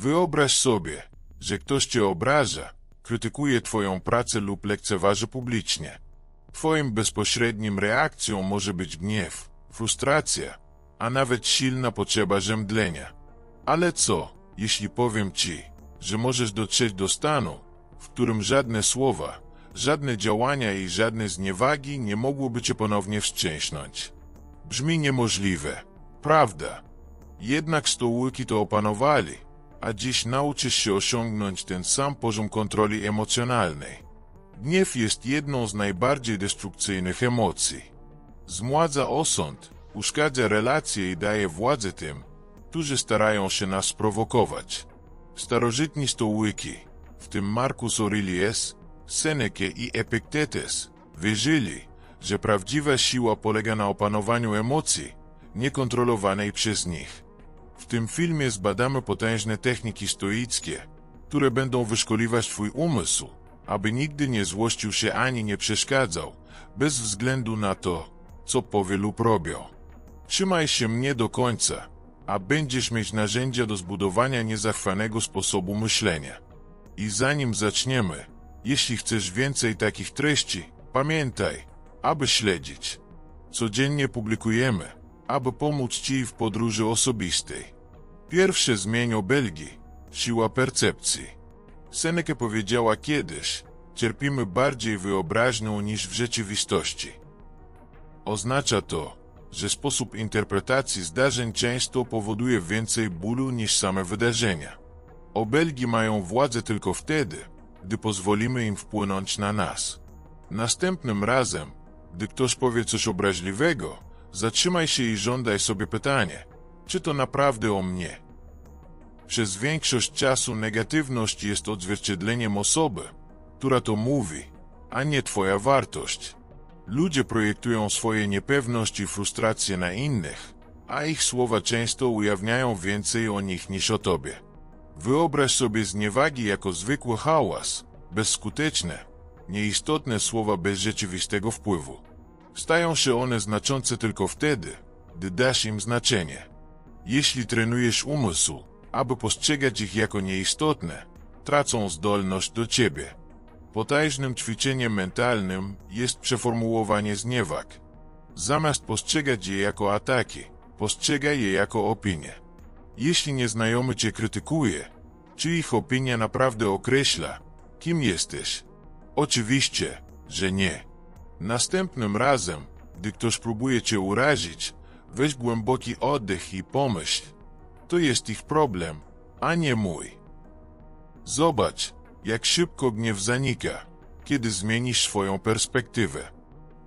Wyobraź sobie, że ktoś cię obraża, krytykuje twoją pracę lub lekceważy publicznie. Twoim bezpośrednim reakcją może być gniew, frustracja, a nawet silna potrzeba zemdlenia. Ale co, jeśli powiem ci, że możesz dotrzeć do stanu, w którym żadne słowa, żadne działania i żadne zniewagi nie mogłyby cię ponownie wstrzęśnąć? Brzmi niemożliwe, prawda? Jednak stołówki to opanowali, a dziś nauczysz się osiągnąć ten sam poziom kontroli emocjonalnej. Gniew jest jedną z najbardziej destrukcyjnych emocji. Zmładza osąd, uszkadza relacje i daje władzę tym, którzy starają się nas sprowokować. Starożytni stołyki, w tym Marcus Aurelius, Seneca i Epictetus, wierzyli, że prawdziwa siła polega na opanowaniu emocji, niekontrolowanej przez nich. W tym filmie zbadamy potężne techniki stoickie, które będą wyszkoliwać Twój umysł, aby nigdy nie złościł się ani nie przeszkadzał, bez względu na to, co powie lub robią. Trzymaj się mnie do końca, a będziesz mieć narzędzia do zbudowania niezachwanego sposobu myślenia. I zanim zaczniemy, jeśli chcesz więcej takich treści, pamiętaj, aby śledzić. Codziennie publikujemy, aby pomóc Ci w podróży osobistej. Pierwsze zmień o Belgii, siła percepcji. Seneca powiedziała kiedyś, cierpimy bardziej wyobraźnią niż w rzeczywistości. Oznacza to, że sposób interpretacji zdarzeń często powoduje więcej bólu niż same wydarzenia. Obelgi mają władzę tylko wtedy, gdy pozwolimy im wpłynąć na nas. Następnym razem, gdy ktoś powie coś obraźliwego, zatrzymaj się i żądaj sobie pytanie, czy to naprawdę o mnie? Przez większość czasu negatywność jest odzwierciedleniem osoby, która to mówi, a nie twoja wartość. Ludzie projektują swoje niepewność i frustracje na innych, a ich słowa często ujawniają więcej o nich niż o tobie. Wyobraź sobie zniewagi jako zwykły hałas, bezskuteczne, nieistotne słowa bez rzeczywistego wpływu. Stają się one znaczące tylko wtedy, gdy dasz im znaczenie. Jeśli trenujesz umysł, aby postrzegać ich jako nieistotne, tracą zdolność do ciebie. Potężnym ćwiczeniem mentalnym jest przeformułowanie zniewag. Zamiast postrzegać je jako ataki, postrzegaj je jako opinie. Jeśli nieznajomy cię krytykuje, czy ich opinia naprawdę określa, kim jesteś? Oczywiście, że nie. Następnym razem, gdy ktoś próbuje cię urazić, weź głęboki oddech i pomyśl, to jest ich problem, a nie mój. Zobacz, jak szybko gniew zanika, kiedy zmienisz swoją perspektywę.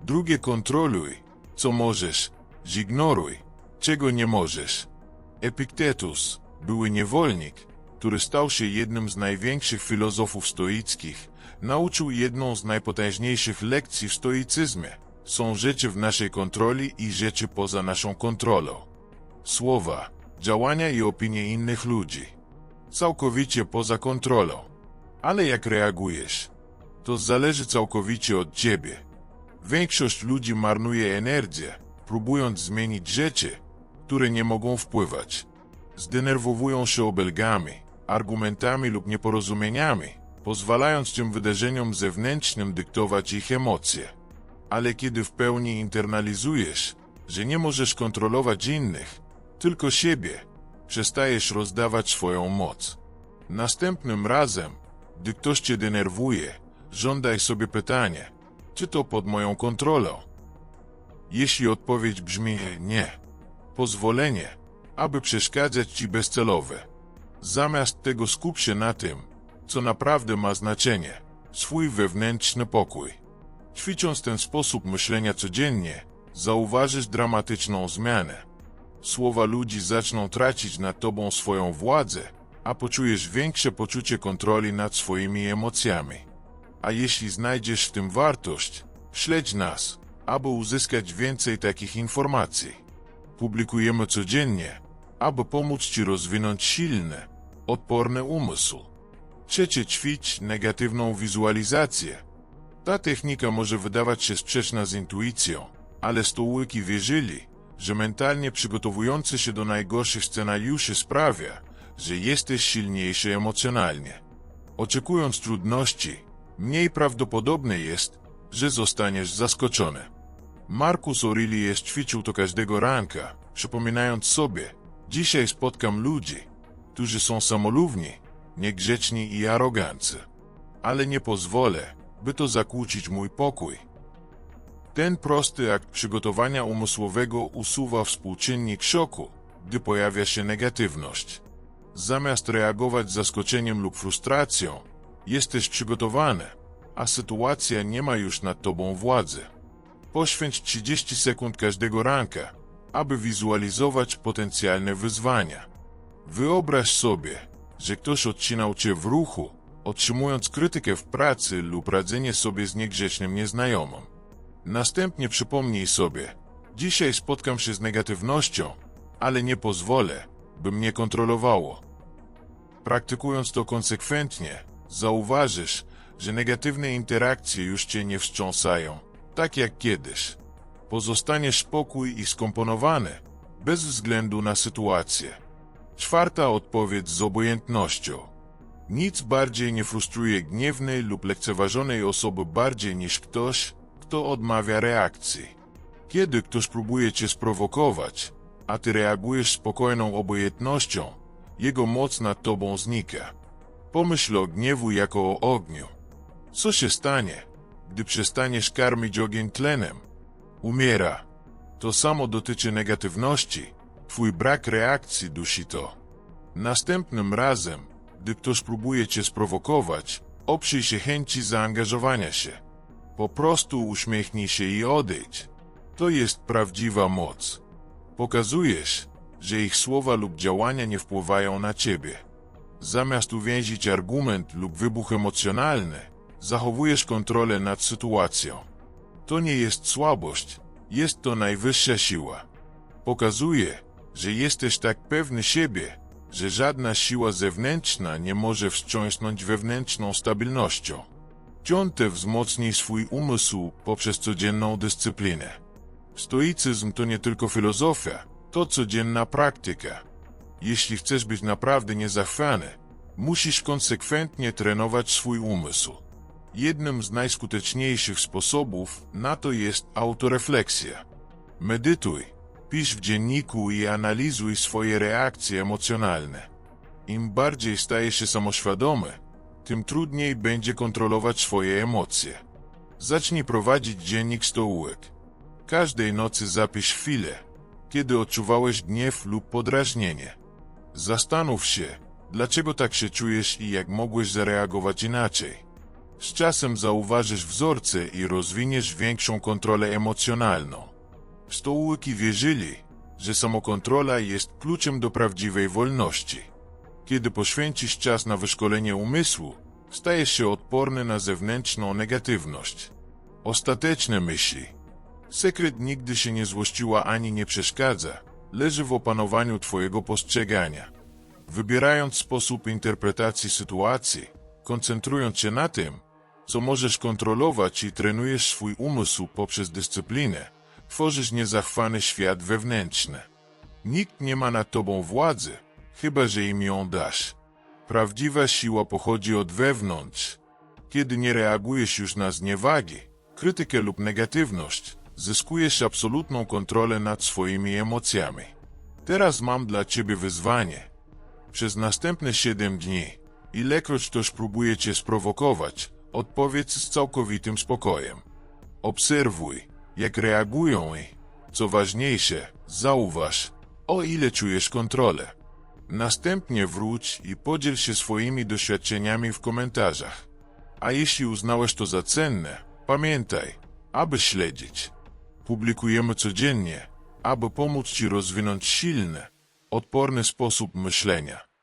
Drugie kontroluj, co możesz, zignoruj, czego nie możesz. Epiktetus, były niewolnik, który stał się jednym z największych filozofów stoickich, nauczył jedną z najpotężniejszych lekcji w stoicyzmie. Są rzeczy w naszej kontroli i rzeczy poza naszą kontrolą. Słowa, działania i opinie innych ludzi. Całkowicie poza kontrolą. Ale jak reagujesz? To zależy całkowicie od ciebie. Większość ludzi marnuje energię, próbując zmienić rzeczy, które nie mogą wpływać. Zdenerwowują się obelgami, argumentami lub nieporozumieniami, pozwalając tym wydarzeniom zewnętrznym dyktować ich emocje. Ale kiedy w pełni internalizujesz, że nie możesz kontrolować innych, tylko siebie, przestajesz rozdawać swoją moc. Następnym razem, gdy ktoś cię denerwuje, żądaj sobie pytanie, czy to pod moją kontrolą? Jeśli odpowiedź brzmi nie, pozwolenie, aby przeszkadzać ci bezcelowe. Zamiast tego skup się na tym, co naprawdę ma znaczenie, swój wewnętrzny pokój. Ćwicząc ten sposób myślenia codziennie, zauważysz dramatyczną zmianę. Słowa ludzi zaczną tracić nad tobą swoją władzę, a poczujesz większe poczucie kontroli nad swoimi emocjami. A jeśli znajdziesz w tym wartość, śledź nas, aby uzyskać więcej takich informacji. Publikujemy codziennie, aby pomóc Ci rozwinąć silny, odporny umysł. Trzecie ćwicz negatywną wizualizację. Ta technika może wydawać się sprzeczna z intuicją, ale stołyki wierzyli, że mentalnie przygotowujący się do najgorszych scenariuszy sprawia, że jesteś silniejszy emocjonalnie. Oczekując trudności, mniej prawdopodobne jest, że zostaniesz zaskoczony. Marcus Aurelius ćwiczył to każdego ranka, przypominając sobie, dzisiaj spotkam ludzi, którzy są samolubni, niegrzeczni i arogancy. Ale nie pozwolę, by to zakłócić mój pokój. Ten prosty akt przygotowania umysłowego usuwa współczynnik szoku, gdy pojawia się negatywność. Zamiast reagować zaskoczeniem lub frustracją, jesteś przygotowany, a sytuacja nie ma już nad tobą władzy. Poświęć 30 sekund każdego ranka, aby wizualizować potencjalne wyzwania. Wyobraź sobie, że ktoś odcinał cię w ruchu, otrzymując krytykę w pracy lub radzenie sobie z niegrzecznym nieznajomym. Następnie przypomnij sobie, dzisiaj spotkam się z negatywnością, ale nie pozwolę, by mnie kontrolowało. Praktykując to konsekwentnie, zauważysz, że negatywne interakcje już cię nie wstrząsają, tak jak kiedyś. Pozostaniesz spokój i skomponowany, bez względu na sytuację. Czwarta odpowiedź z obojętnością. Nic bardziej nie frustruje gniewnej lub lekceważonej osoby bardziej niż ktoś, kto odmawia reakcji. Kiedy ktoś próbuje cię sprowokować, a ty reagujesz spokojną obojętnością, jego moc nad tobą znika. Pomyśl o gniewu jako o ogniu. Co się stanie, gdy przestaniesz karmić ogień tlenem? Umiera. To samo dotyczy negatywności. Twój brak reakcji dusi to. Następnym razem, gdy ktoś próbuje cię sprowokować, oprzyj się chęci zaangażowania się. Po prostu uśmiechnij się i odejdź. To jest prawdziwa moc. Pokazujesz, że ich słowa lub działania nie wpływają na ciebie. Zamiast uwięzić argument lub wybuch emocjonalny, zachowujesz kontrolę nad sytuacją. To nie jest słabość, jest to najwyższa siła. Pokazuje, że jesteś tak pewny siebie, że żadna siła zewnętrzna nie może wstrząsnąć wewnętrzną stabilnością. Piąte wzmocnij swój umysł poprzez codzienną dyscyplinę. Stoicyzm to nie tylko filozofia, to codzienna praktyka. Jeśli chcesz być naprawdę niezachwiany, musisz konsekwentnie trenować swój umysł. Jednym z najskuteczniejszych sposobów na to jest autorefleksja. Medytuj, pisz w dzienniku i analizuj swoje reakcje emocjonalne. Im bardziej stajesz się samoświadomy, tym trudniej będzie kontrolować swoje emocje. Zacznij prowadzić dziennik stołówek. Każdej nocy zapisz chwilę, kiedy odczuwałeś gniew lub podrażnienie. Zastanów się, dlaczego tak się czujesz i jak mogłeś zareagować inaczej. Z czasem zauważysz wzorce i rozwiniesz większą kontrolę emocjonalną. Stołówki wierzyli, że samokontrola jest kluczem do prawdziwej wolności. Kiedy poświęcisz czas na wyszkolenie umysłu, stajesz się odporny na zewnętrzną negatywność. Ostateczne myśli. Sekret nigdy się nie złościła ani nie przeszkadza, leży w opanowaniu Twojego postrzegania. Wybierając sposób interpretacji sytuacji, koncentrując się na tym, co możesz kontrolować i trenujesz swój umysł poprzez dyscyplinę, tworzysz niezachwany świat wewnętrzny. Nikt nie ma nad tobą władzy, chyba że im ją dasz. Prawdziwa siła pochodzi od wewnątrz. Kiedy nie reagujesz już na zniewagi, krytykę lub negatywność, zyskujesz absolutną kontrolę nad swoimi emocjami. Teraz mam dla ciebie wyzwanie. Przez następne 7 dni, ilekroć ktoś próbuje cię sprowokować, odpowiedz z całkowitym spokojem. Obserwuj, jak reagują i, co ważniejsze, zauważ, o ile czujesz kontrolę. Następnie wróć i podziel się swoimi doświadczeniami w komentarzach. A jeśli uznałeś to za cenne, pamiętaj, aby śledzić. Publikujemy codziennie, aby pomóc Ci rozwinąć silny, odporny sposób myślenia.